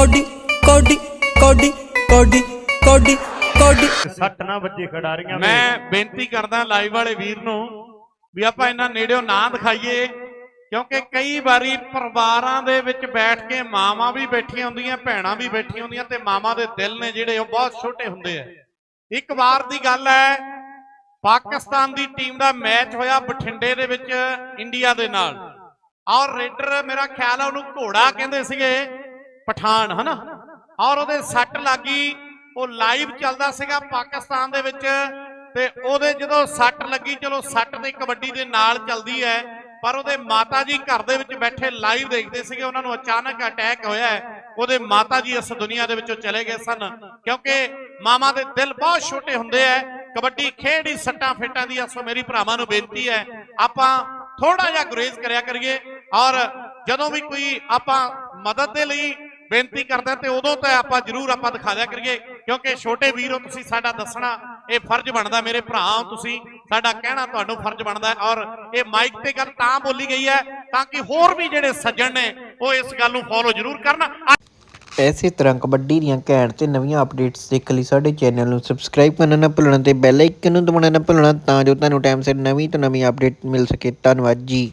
Cody ਕੋਡੀ ਕੋਡੀ ਕੋਡੀ ਕੋਡੀ ਕੋਡੀ। ਸੱਟ ਨਾ ਵੱਜੇ ਖਿਡਾਰੀਆਂ ਮੈਂ ਬੇਨਤੀ ਕਰਦਾ ਲਾਈਵ ਵਾਲੇ ਵੀਰ ਨੂੰ ਵੀ ਆਪਾਂ ਇਹਨਾਂ ਨੇੜਿਓਂ ਨਾ ਦਿਖਾਈਏ ਕਿਉਂਕਿ ਕਈ ਵਾਰੀ ਪਰਿਵਾਰਾਂ ਦੇ ਵਿੱਚ ਬੈਠ ਕੇ ਮਾਵਾਂ ਵੀ ਬੈਠੀਆਂ ਹੁੰਦੀਆਂ ਭੈਣਾਂ ਵੀ ਬੈਠੀਆਂ ਹੁੰਦੀਆਂ ਤੇ ਮਾਵਾਂ ਦੇ ਦਿਲ ਨੇ ਜਿਹੜੇ ਉਹ ਬਹੁਤ ਛੋਟੇ ਹੁੰਦੇ ਆ। ਇੱਕ ਵਾਰ ਦੀ ਗੱਲ ਹੈ ਪਾਕਿਸਤਾਨ ਦੀ ਟੀਮ ਦਾ ਮੈਚ ਹੋਇਆ ਬਠਿੰਡੇ ਦੇ ਵਿੱਚ ਇੰਡੀਆ ਦੇ ਨਾਲ। ਔਰ ਰੇਡਰ ਮੇਰਾ ਖਿਆਲ ਹੈ ਉਹਨੂੰ ਘੋੜਾ ਕਹਿੰਦੇ ਸੀਗੇ। ਪਠਾਨ, ਹਨਾ? ਔਰ ਉਹਦੇ ਸੱਟ ਲੱਗੀ, ਉਹ ਲਾਈਵ ਚੱਲਦਾ ਸੀਗਾ ਪਾਕਿਸਤਾਨ ਦੇ ਵਿੱਚ, ਤੇ ਉਹਦੇ ਜਦੋਂ ਸੱਟ ਲੱਗੀ, ਚਲੋ ਸੱਟ ਤੇ ਕਬੱਡੀ ਦੇ ਨਾਲ ਚੱਲਦੀ ਹੈ, ਪਰ ਉਹਦੇ ਮਾਤਾ ਜੀ ਘਰ ਦੇ ਵਿੱਚ ਬੈਠੇ ਲਾਈਵ ਦੇਖਦੇ ਸੀਗੇ, ਉਹਨਾਂ ਨੂੰ ਅਚਾਨਕ ਅਟੈਕ ਹੋਇਆ ਉਹਦੇ ਮਾਤਾ ਜੀ ਇਸ ਦੁਨੀਆ ਦੇ ਵਿੱਚੋਂ ਚਲੇ ਗਏ ਸਨ, ਕਿਉਂਕਿ ਮਾਮਾ ਦੇ ਦਿਲ ਬਹੁਤ ਛੋਟੇ ਹੁੰਦੇ ਆ ਕਬੱਡੀ ਖੇਡ ਹੀ ਸੱਟਾਂ ਫੇਟਾਂ ਦੀ ਅਸੋ ਮੇਰੀ ਭਰਾਵਾਂ ਨੂੰ ਬੇਨਤੀ ਹੈ, ਆਪਾਂ ਥੋੜਾ ਜਿਹਾ ਗੁਰੇਜ਼ ਕਰਿਆ ਕਰੀਏ, ਔਰ ਜਦੋਂ ਵੀ ਕੋਈ ਆਪਾਂ ਮਦਦ ਦੇ ਲਈ ਬੇਨਤੀ ਕਰਦਾ ਤੇ ਉਦੋਂ ਤਾਂ ਆਪਾਂ ਜ਼ਰੂਰ ਆਪਾਂ ਦਿਖਾ ਦਿਆ ਕਰੀਏ, ਕਿਉਂਕਿ ਛੋਟੇ ਵੀਰੋ ਤੁਸੀਂ ਸਾਡਾ ਦੱਸਣਾ, ਇਹ ਫਰਜ਼ ਬਣਦਾ ਮੇਰੇ ਭਰਾ ਤੁਸੀਂ, ਸਾਡਾ ਕਹਿਣਾ ਤੁਹਾਨੂੰ ਫਰਜ਼ ਬਣਦਾ ਔਰ ਇਹ ਮਾਈਕ ਤੇ ਗੱਲ ਤਾਂ ਬੋਲੀ ਗਈ ਹੈ ਤਾਂ ਕਿ ਹੋਰ ਵੀ ਜਿਹੜੇ ਸੱਜਣ ਨੇ, ਉਹ ਇਸ ਗੱਲ ਨੂੰ ਫੋਲੋ ਜ਼ਰੂਰ ਕਰਨ। ਐਸੇ ਤਰ੍ਹਾਂ ਕਬੱਡੀ ਦੀਆਂ ਘੈਂਟ ਤੇ ਨਵੀਆਂ ਅਪਡੇਟਸ ਦੇਖਣ ਲਈ ਸਾਡੇ ਚੈਨਲ ਨੂੰ ਸਬਸਕ੍ਰਾਈਬ ਕਰਨਾ ਨਾ ਭੁੱਲਣਾ ਤੇ ਬੈਲ ਆਈਕਨ ਨੂੰ ਦਬਾਉਣਾ ਨਾ ਭੁੱਲਣਾ ਤਾਂ ਜੋ ਤੁਹਾਨੂੰ ਟਾਈਮ ਸਿਰ ਨਵੀਂ ਤੋਂ ਨਵੀਂ ਅਪਡੇਟ ਮਿਲ ਸਕੇ। ਧੰਨਵਾਦ ਜੀ।